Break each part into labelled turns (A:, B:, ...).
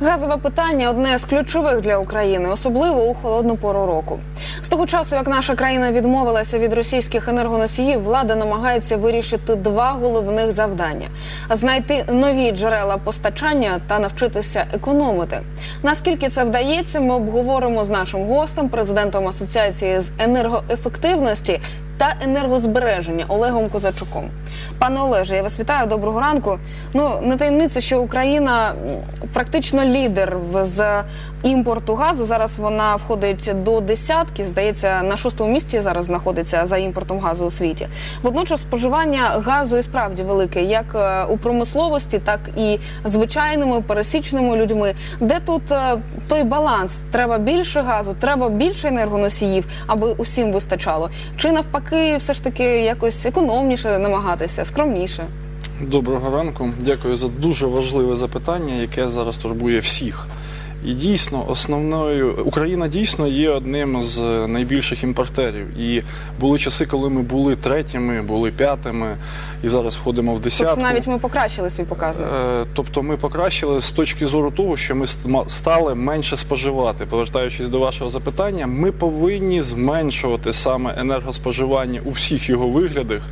A: Газове питання одне з ключових для України, особливо у холодну пору року. З того часу, як наша країна відмовилася від російських енергоносіїв, влада намагається вирішити два головних завдання: знайти нові джерела постачання та навчитися економити. Наскільки це вдається, ми обговоримо з нашим гостем, президентом асоціації з енергоефективності та енергозбереження Олегом Козачуком. Пане Олеже, я вас вітаю. Доброго ранку. Ну не таємниця, що Україна практично лідер в з імпорту газу. Зараз вона входить до десятки. Здається, на шостому місці зараз знаходиться за імпортом газу у світі. Водночас споживання газу і справді велике, як е, у промисловості, так і звичайними пересічними людьми. Де тут е, той баланс? Треба більше газу, треба більше енергоносіїв, аби усім вистачало. Чи навпаки, все ж таки якось економніше намагатися, скромніше?
B: Доброго ранку. Дякую за дуже важливе запитання, яке зараз турбує всіх. І дійсно, основною Україна дійсно є одним з найбільших імпортерів. І були часи, коли ми були третіми, були п'ятими, і зараз входимо в десятку.
A: Тобто навіть ми покращили свій показник.
B: Е, Тобто ми покращили з точки зору того, що ми стали менше споживати. Повертаючись до вашого запитання, ми повинні зменшувати саме енергоспоживання у всіх його виглядах.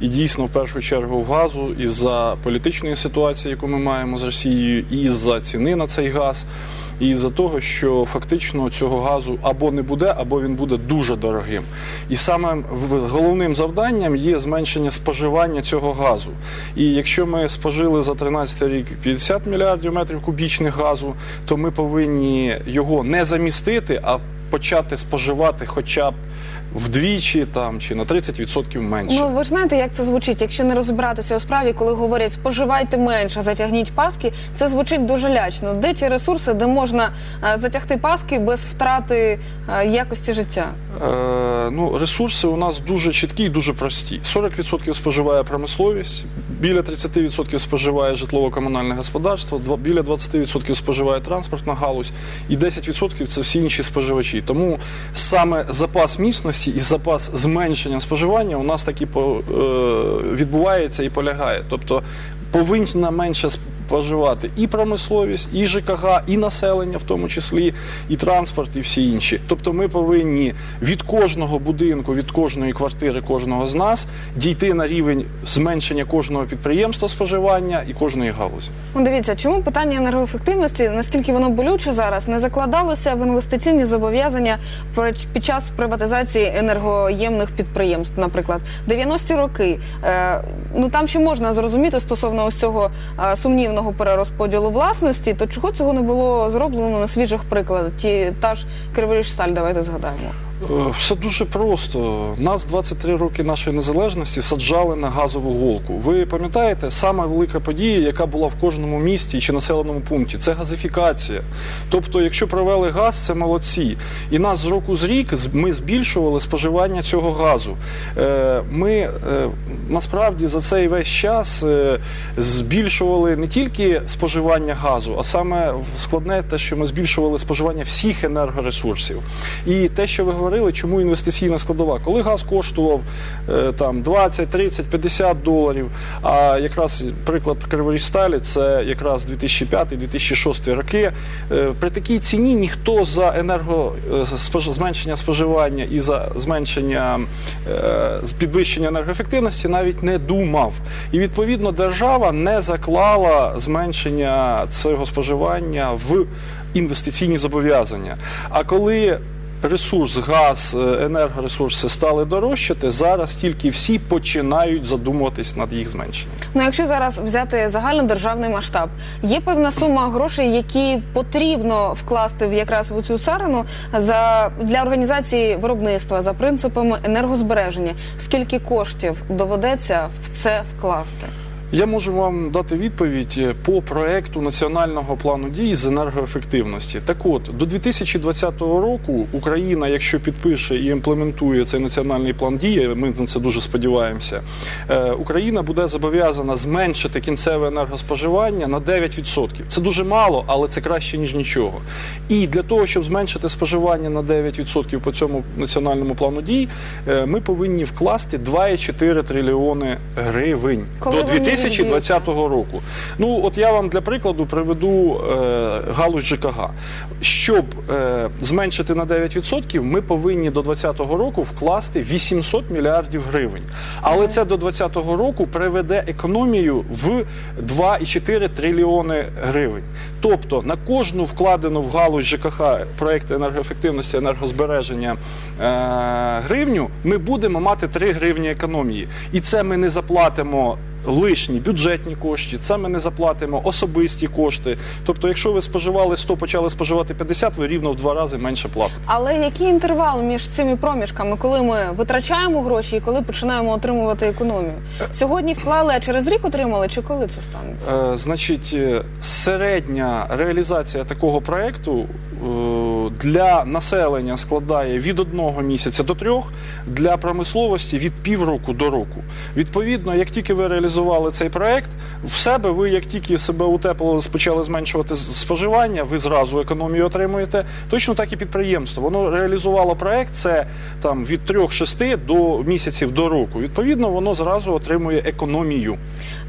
B: І дійсно, в першу чергу, в газу, із-за політичної ситуації, яку ми маємо з Росією, і за ціни на цей газ, і за того, що фактично цього газу або не буде, або він буде дуже дорогим. І саме головним завданням є зменшення споживання цього газу. І якщо ми спожили за 13 рік 50 мільярдів метрів кубічних газу, то ми повинні його не замістити, а почати споживати хоча б вдвічі там чи на 30% менше.
A: Ну ви ж знаєте, як це звучить. Якщо не розбиратися у справі, коли говорять споживайте менше, затягніть паски, це звучить дуже лячно. Де ті ресурси, де можна е, затягти паски без втрати е, якості життя?
B: Е, ну, ресурси у нас дуже чіткі і дуже прості. 40% споживає промисловість, біля 30% споживає житлово-комунальне господарство, біля 20% споживає транспортна галузь, і 10% це всі інші споживачі. Тому саме запас міцності і запас зменшення споживання у нас таки е, відбувається і полягає. Тобто повинна менше споживати і промисловість, і ЖКГ, і населення, в тому числі, і транспорт, і всі інші. Тобто, ми повинні від кожного будинку, від кожної квартири, кожного з нас дійти на рівень зменшення кожного підприємства споживання і кожної галузі.
A: Ну, дивіться, чому питання енергоефективності, наскільки воно болюче зараз, не закладалося в інвестиційні зобов'язання під час приватизації енергоємних підприємств, наприклад, 90-ті роки. Е, ну там ще можна зрозуміти стосовно ось цього е, сумнівного перерозподілу власності, то чого цього не було зроблено на свіжих прикладах? Ті та ж Криворіжсталь, давайте згадаємо.
B: Е, Все дуже просто. Нас 23 роки нашої незалежності саджали на газову голку. Ви пам'ятаєте, сама велика подія, яка була в кожному місті чи населеному пункті, це газифікація. Тобто, якщо провели газ, це молодці. І нас з року з рік ми збільшували споживання цього газу. Е, Ми е, насправді за цей весь час збільшували не тільки споживання газу, а саме складне те, що ми збільшували споживання всіх енергоресурсів. І те, що ви говорили, чому інвестиційна складова, коли газ коштував е, там 20, 30, 50 доларів. А якраз приклад Криворіжсталі це якраз 2005-2006 роки. Е, При такій ціні ніхто за енерго е, зменшення споживання і за зменшення підвищення енергоефективності навіть не думав. І відповідно держава не заклала зменшення цього споживання в інвестиційні зобов'язання. А коли ресурс, газ, е, енергоресурси стали дорожчати, зараз тільки всі починають задумуватись над їх зменшенням.
A: Ну, якщо зараз взяти загальнодержавний масштаб, є певна сума грошей, які потрібно вкласти в якраз в цю царину за для організації виробництва за принципами енергозбереження. Скільки коштів доведеться в це вкласти?
B: Я можу вам дати відповідь е, по проекту національного плану дій з енергоефективності. Так от, до 2020 року Україна, якщо підпише і імплементує цей національний план дій, ми на це дуже сподіваємося. е, Україна буде зобов'язана зменшити кінцеве енергоспоживання на 9%. Це дуже мало, але це краще ніж нічого. І для того, щоб зменшити споживання на 9% по цьому національному плану дій, е, ми повинні вкласти 2,4 трильйони гривень
A: Коли
B: до 2020 2020 року. Ну, от я вам для прикладу приведу е, галузь ЖКГ. Щоб е, зменшити на 9%, ми повинні до 2020 року вкласти 800 мільярдів гривень. Але це до 2020 року приведе економію в 2,4 трильйони гривень. Тобто на кожну вкладену в галузь ЖКХ проєкти енергоефективності, енергозбереження е, гривню, ми будемо мати 3 гривні економії. І це ми не заплатимо. Лишні бюджетні кошти, це ми не заплатимо особисті кошти. Тобто, якщо ви споживали 100, почали споживати 50, ви рівно в два рази менше платите.
A: Але який інтервал між цими проміжками, коли ми витрачаємо гроші і коли починаємо отримувати економію? Сьогодні вклали, а через рік отримали, чи коли це станеться?
B: Е, значить, е, середня реалізація такого проекту е, для населення складає від одного місяця до трьох, для промисловості від півроку до року. Відповідно, як тільки ви реалізували цей проект, в себе ви, як тільки себе утеплили, почали зменшувати споживання, ви зразу економію отримуєте. Точно так і підприємство. Воно реалізувало проект це там від трьох-шести до місяців до року. Відповідно, воно зразу отримує економію.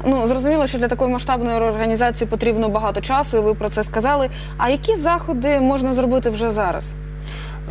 A: Ну зрозуміло, що для такої масштабної організації потрібно багато часу, і ви про це сказали. А які заходи можна зробити вже зараз?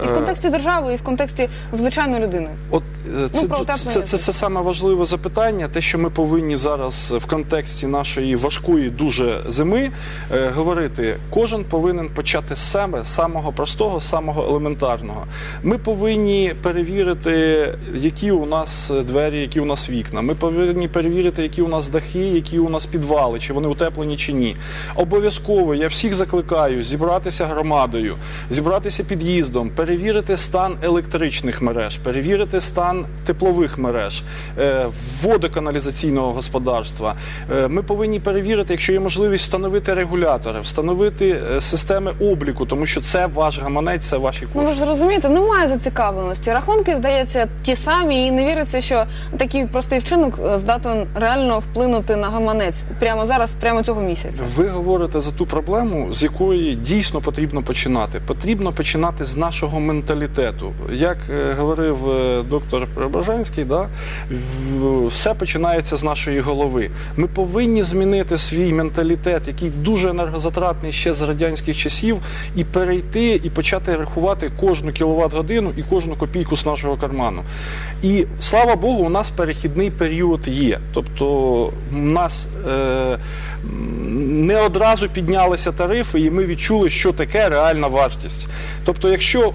A: І в
B: Е,
A: контексті держави, і в контексті звичайної людини.
B: От е, це,
A: про
B: це,
A: утеплення
B: це, це, саме важливе запитання. Те, що ми повинні зараз в контексті нашої важкої дуже зими е, говорити, кожен повинен почати з себе, з самого простого, з самого елементарного. Ми повинні перевірити, які у нас двері, які у нас вікна. Ми повинні перевірити, які у нас дахи, які у нас підвали, чи вони утеплені чи ні. Обов'язково я всіх закликаю зібратися громадою, зібратися під'їздом, перевірити стан електричних мереж, перевірити стан теплових мереж, е, водоканалізаційного господарства. Е, Ми повинні перевірити, якщо є можливість, встановити регулятори, встановити е, системи обліку, тому що це ваш гаманець, це ваші
A: Ну ви ж розумієте, немає зацікавленості. Рахунки здається ті самі, і не віриться, що такий простий вчинок здатен реально вплинути на гаманець прямо зараз, прямо цього місяця.
B: Ви говорите за ту проблему, з якої дійсно потрібно починати. Потрібно починати з нашого менталітету. Як е, говорив е, доктор Преображенський, да, все починається з нашої голови. Ми повинні змінити свій менталітет, який дуже енергозатратний ще з радянських часів, і перейти і почати рахувати кожну кіловат годину і кожну копійку з нашого карману. І слава Богу, у нас перехідний період є. Тобто нас е, не одразу піднялися тарифи, і ми відчули, що таке реальна вартість. Тобто, якщо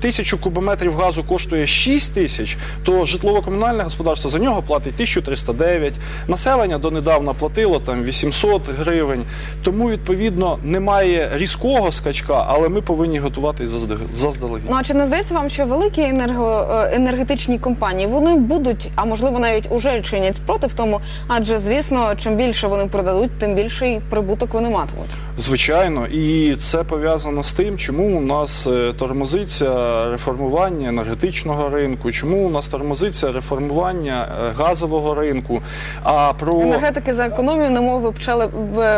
B: тисячу кубометрів газу коштує 6 тисяч, то житлово-комунальне господарство за нього платить 1309, населення донедавна платило там 800 гривень. Тому, відповідно, немає різкого скачка, але ми повинні готуватись заздалегідь.
A: Ну а чи не здається вам, що великі енерго, е, енергетичні компанії вони будуть, а можливо навіть уже чинять спротив тому, адже звісно, чим більше вони продадуть, тим більший прибуток вони матимуть.
B: Звичайно, і це пов'язано з тим, чому у нас е, тормозиться реформування енергетичного ринку, чому у нас тормозиться реформування е, газового ринку. А про
A: Енергетики за економію, немов би пчели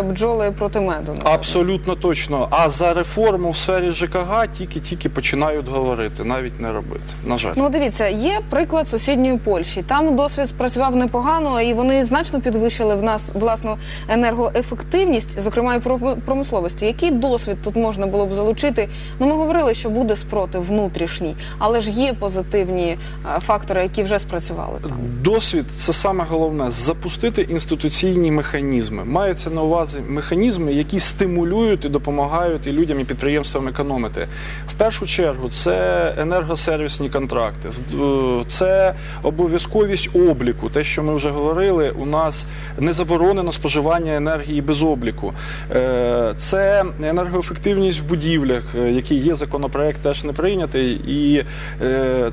A: бджоли проти меду.
B: абсолютно точно. А за реформу в сфері ЖКГ тільки-тільки починають говорити, навіть не робити. На жаль.
A: Ну, дивіться, є приклад сусідньої Польщі. Там досвід спрацював непогано, і вони значно підвищили в нас власну енергоефективність, зокрема і про промисловості. Який досвід тут можна було б залучити? Ну, ми говорили, що буде спротив внутрішній, але ж є позитивні е, фактори, які вже спрацювали там.
B: Досвід це саме головне запустити інституційні механізми. Мається на увазі механізми, які стимулюють і допомагають і людям і підприємствам економити. В першу чергу це енергосервісні контракти, в- це обов'язковість обліку. Те, що ми вже говорили, у нас не заборонено споживання енергії без обліку. Е, Це енергоефективність в будівлях, е, який є законопроект, теж не прийнятий і. е,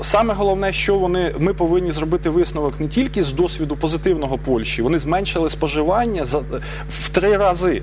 B: Саме головне, що вони ми повинні зробити висновок не тільки з досвіду позитивного Польщі, вони зменшили споживання за в три рази.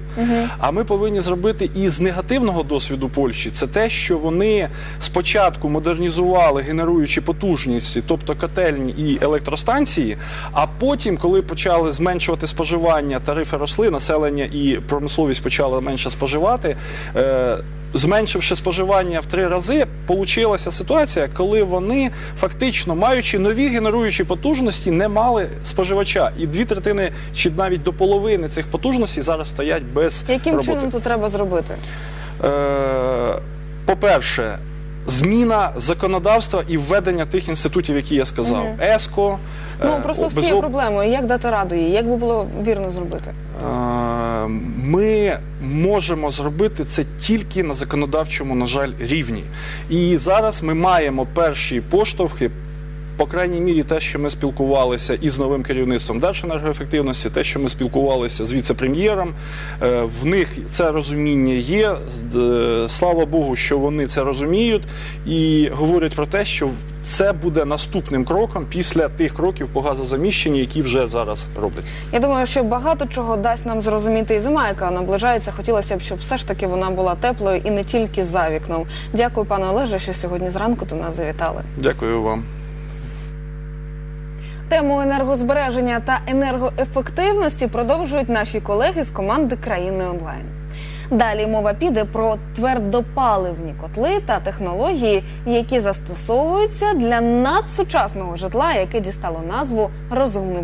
B: А ми повинні зробити і з негативного досвіду Польщі. Це те, що вони спочатку модернізували генеруючі потужності, тобто котельні і електростанції. А потім, коли почали зменшувати споживання, тарифи росли, населення і промисловість почали менше споживати. Е, зменшивши споживання в три рази, получилася ситуація, коли вони фактично, маючи нові генеруючі потужності, не мали споживача. І дві третини чи навіть до половини цих потужностей зараз стоять без
A: Яким
B: роботи.
A: чином тут треба зробити?
B: Е, По-перше, зміна законодавства і введення тих інститутів, які я сказав. ЕСКО.
A: Ну
B: е,
A: просто з цією проблемою, як дати раду їй, як би було вірно зробити?
B: Е, Ми можемо зробити це тільки на законодавчому, на жаль, рівні. І зараз ми маємо перші поштовхи. По крайній мірі, те, що ми спілкувалися із новим керівництвом Держенергоефективності, те, що ми спілкувалися з віце-прем'єром, е, в них це розуміння є. Е, Слава Богу, що вони це розуміють і говорять про те, що це буде наступним кроком після тих кроків по газозаміщенню, які вже зараз робляться.
A: Я думаю, що багато чого дасть нам зрозуміти і зима, яка наближається. Хотілося б, щоб все ж таки вона була теплою і не тільки за вікном. Дякую, пане Олеже, що сьогодні зранку до нас завітали.
B: Дякую вам.
A: Тему енергозбереження та енергоефективності продовжують наші колеги з команди країни онлайн. Далі мова піде про твердопаливні котли та технології, які застосовуються для надсучасного житла, яке дістало назву розумний